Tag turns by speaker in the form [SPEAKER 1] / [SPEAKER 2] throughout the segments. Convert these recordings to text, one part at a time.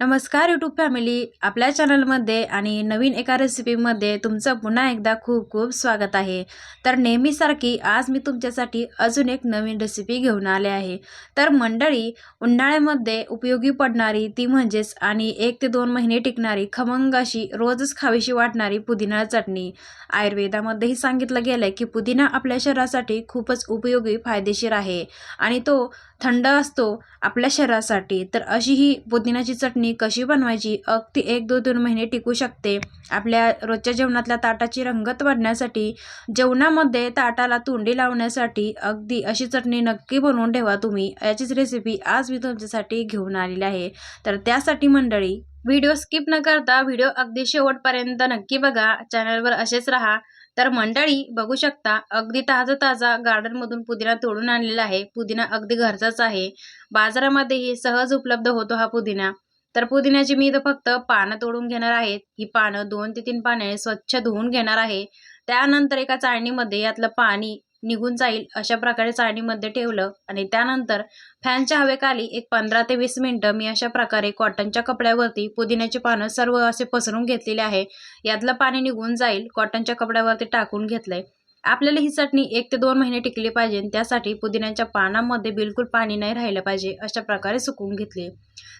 [SPEAKER 1] नमस्कार YouTube family आपल्या चॅनलमध्ये आणि नवीन एका रेसिपीमध्ये तुमचं पुन्हा एकदा खूप खूप स्वागत आहे. तर नेहमीसारखी आज मी तुमच्यासाठी अजून एक नवीन रेसिपी घेऊन आले आहे. तर मंडळी उन्हाळ्यामध्ये उपयोगी पडणारी ती म्हणजेच आणि एक ते दोन महिने टिकणारी खमंग अशी रोजच खावीशी वाटणारी पुदिना चटणी. आयुर्वेदामध्येही सांगितलं गेलं आहे की पुदिना आपल्या शरीरासाठी खूपच उपयोगी फायदेशीर आहे आणि तो थंड असतो आपल्या शरीरासाठी. तर अशी ही पुदिनाची चटणी कशी बनवायची? अगदी एक दोन दोन महिने टिकू शकते. आपल्या रोजच्या जेवणातल्या ताटाची रंगत वाढण्यासाठी जेवणामध्ये ताटाला तोंडी लावण्यासाठी अगदी अशी चटणी नक्की बनवून ठेवा तुम्ही. याचीच रेसिपी आज मी तुमच्यासाठी घेऊन आलेली आहे. तर त्यासाठी मंडळी व्हिडिओ स्किप न करता व्हिडिओ अगदी शेवटपर्यंत नक्की बघा. चॅनलवर असेच राहा. तर मंडळी बघू शकता अगदी ताजा ताजा गार्डनमधून पुदिना तोडून आणलेला आहे. पुदिना अगदी घरचाच आहे. बाजारामध्येही सहज उपलब्ध होतो हा पुदिना. तर पुदिन्याची मी इथं फक्त पानं तोडून घेणार आहेत ही पानं दोन ते तीन पाने स्वच्छ धुवून घेणार आहे. त्यानंतर एका चाळणीमध्ये यातलं पाणी निघून जाईल अशा प्रकारे चाळणीमध्ये ठेवलं आणि त्यानंतर फॅनच्या हवेखाली एक पंधरा ते वीस मिनटं मी अशा प्रकारे कॉटनच्या कपड्यावरती पुदिन्याची पानं सर्व असे पसरून घेतलेले आहे. यातलं पाणी निघून जाईल कॉटनच्या कपड्यावरती टाकून घेतलंय. आपल्याला ही चटणी एक ते दोन महिने टिकली पाहिजे त्यासाठी पुदिन्याच्या पानामध्ये बिलकुल पाणी नाही राहिलं पाहिजे अशा प्रकारे सुकवून घेतले.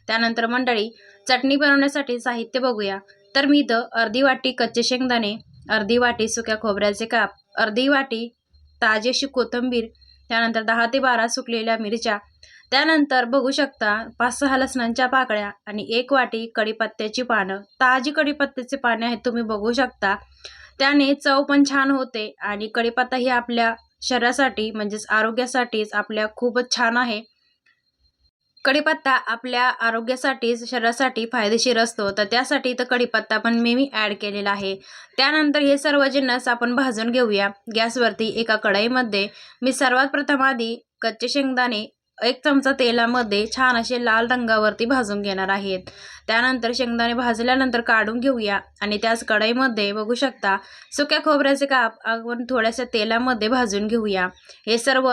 [SPEAKER 1] त्यानंतर मंडळी चटणी बनवण्यासाठी साहित्य बघूया. तर मी इथं अर्धी वाटी कच्चे शेंगदाणे अर्धी वाटी सुक्या खोबऱ्याचे काप अर्धी वाटी ताजेशी कोथंबीर कोथिंबीर त्यानंतर दहा ते बारा सुकलेल्या मिरच्या त्यानंतर बघू शकता पाच सहा लसणांच्या पाकळ्या आणि एक वाटी कढीपत्त्याची पानं. ताजी कडीपत्त्याची पाने आहेत तुम्ही बघू शकता. त्याने चव पण छान होते आणि कढीपत्ता ही आपल्या शरीरासाठी म्हणजेच आरोग्यासाठीच आपल्या खूपच छान आहे. कढीपत्ता आपल्या आरोग्यासाठी शरीरासाठी फायदेशीर असतो. तर त्यासाठी तर कढीपत्ता पण मी मी ॲड केलेला आहे. त्यानंतर हे सर्व जिन्नस आपण भाजून घेऊया. गॅसवरती एका कढईमध्ये मी सर्वात प्रथम आधी कच्चे शेंगदाणे एक चमचा तेलामध्ये छान असे लाल रंगावरती भाजून घेणार आहेत. त्यानंतर शेंगदाणे भाजल्यानंतर काढून घेऊया आणि त्याच कढईमध्ये बघू शकता सुक्या खोबऱ्याचे काप आपण थोड्याशा तेलामध्ये भाजून घेऊया. हे सर्व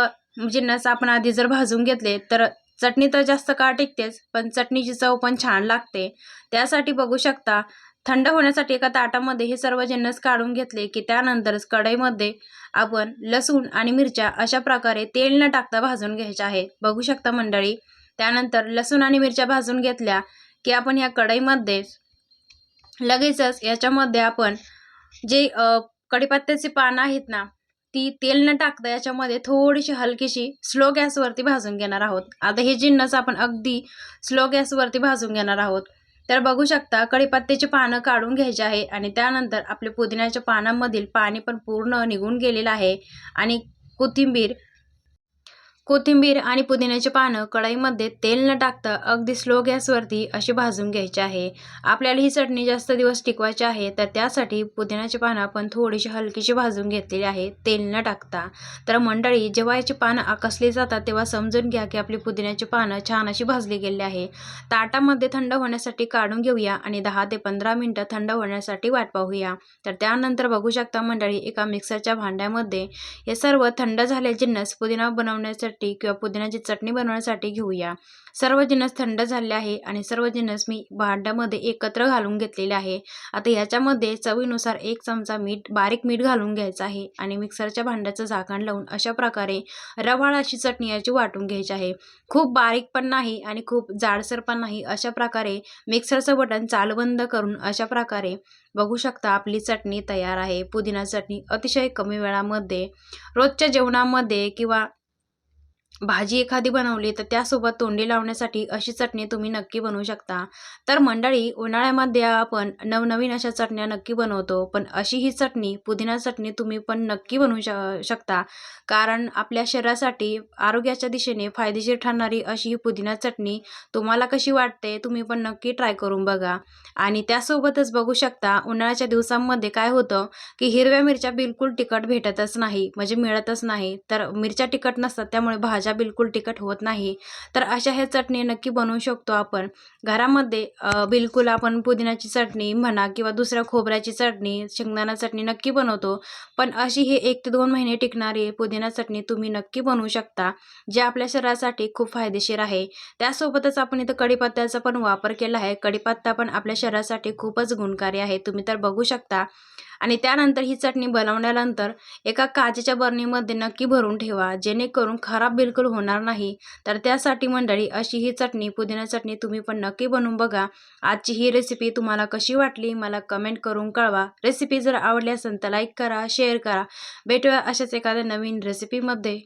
[SPEAKER 1] जिन्नस आपण आधी जर भाजून घेतले तर चटणी तर जास्त काळ टिकतेच पण चटणीची चव पण छान लागते. त्यासाठी बघू शकता थंड होण्यासाठी एका ताटामध्ये हे सर्व जिन्नस काढून घेतले की त्यानंतरच कढईमध्ये आपण लसूण आणि मिरच्या अशा प्रकारे तेल न टाकता भाजून घ्यायच्या आहे. बघू शकता मंडळी त्यानंतर लसूण आणि मिरच्या भाजून घेतल्या की आपण या कढईमध्ये लगेचच याच्यामध्ये आपण जे कढीपत्त्याची पानं आहेत ना ती तेल न टाकता याच्यामध्ये थोडीशी हलकीशी स्लो गॅसवरती भाजून घेणार आहोत. आता हे जिन्नस आपण अगदी स्लो गॅसवरती भाजून घेणार आहोत. तर बघू शकता कढीपत्त्याची पानं काढून घ्यायची आहे आणि त्यानंतर आपले पुदिन्याच्या पानांमधील पाणी पण पूर्ण निघून गेलेलं आहे. आणि कोथिंबीर कोथिंबीर आणि पुदिन्याची पानं कढईमध्ये तेल न टाकता अगदी स्लो गॅसवरती अशी भाजून घ्यायची आहे. आपल्याला ही चटणी जास्त दिवस टिकवायची आहे तर त्यासाठी पुदिन्याची पानं आपण थोडीशी हलकीशी भाजून घेतलेली आहे तेल न टाकता. तर मंडळी जेव्हा याची पानं आकसली जातात तेव्हा समजून घ्या की आपली पुदिन्याची पानं छान अशी भाजली गेली आहे. ताटामध्ये थंड होण्यासाठी काढून घेऊया आणि दहा ते पंधरा मिनटं थंड होण्यासाठी वाट पाहूया. तर त्यानंतर बघू शकता मंडळी एका मिक्सरच्या भांड्यामध्ये हे सर्व थंड झाले जिन्नस पुदिना बनवण्यासाठी किंवा पुदिन्याची चटणी बनवण्यासाठी घेऊया. सर्व जिन्नस थंड झाले आहे आणि सर्व जिन्नस मी भांड्यामध्ये एकत्र घालून घेतलेले आहे. आता ह्याच्यामध्ये चवीनुसार एक चमचा मीठ बारीक मीठ घालून घ्यायचं आहे आणि मिक्सरच्या भांड्याचं झाकण लावून अशा प्रकारे रवाळ अशी चटणी याची वाटून घ्यायची आहे. खूप बारीक पण नाही आणि खूप जाडसर पण नाही अशा प्रकारे मिक्सरचं बटन चालबंद करून अशा प्रकारे बघू शकता आपली चटणी तयार आहे. पुदिना चटणी अतिशय कमी वेळामध्ये रोजच्या जेवणामध्ये किंवा भाजी एखादी बनवली तर त्यासोबत तोंडी लावण्यासाठी अशी चटणी तुम्ही नक्की बनवू शकता. तर मंडळी उन्हाळ्यामध्ये आपण नवनवीन अशा चटण्या नक्की बनवतो पण अशी ही चटणी पुदिना चटणी तुम्ही पण नक्की बनवू श शकता. कारण आपल्या शरीरासाठी आरोग्याच्या दिशेने फायदेशीर ठरणारी अशी ही पुदिना चटणी तुम्हाला कशी वाटते तुम्ही पण नक्की ट्राय करून बघा. आणि त्यासोबतच बघू शकता उन्हाळ्याच्या दिवसांमध्ये काय होतं की हिरव्या मिरच्या बिलकुल तिखट भेटतच नाही म्हणजे मिळतच नाही. तर मिरच्या तिखट नसतात त्यामुळे भाजी भाज्या बिलकुल तिखट होत नाही. तर अशा ह्या चटणी नक्की बनवू शकतो आपण. घरामध्ये बिलकुल आपण पुदिन्याची चटणी म्हणा किंवा दुसऱ्या खोबऱ्याची चटणी शेंगदाणा चटणी नक्की बनवतो. पण अशी ही एक ते दोन महिने टिकणारी पुदिना चटणी तुम्ही नक्की बनवू शकता जे आपल्या शरीरासाठी खूप फायदेशीर आहे. त्यासोबतच आपण इथं कढीपत्त्याचा पण वापर केला आहे. कढीपत्ता पण आपल्या शरीरासाठी खूपच गुणकारी आहे. तुम्ही तर बघू शकता. आणि त्यानंतर ही चटणी बनवल्यानंतर एका काचेच्या बरणीमध्ये नक्की भरून ठेवा. जेणेकरून खराब बिलकुल होणार नाही. तर त्यासाठी मंडळी अशी ही चटणी पुदिना चटणी तुम्ही पण नक्की बनवून बघा. आजची ही रेसिपी तुम्हाला कशी वाटली मला कमेंट करून कळवा. रेसिपी जर आवडली असेल तर लाईक करा शेअर करा. भेटूया अशाच एखाद्या नवीन रेसिपीमध्ये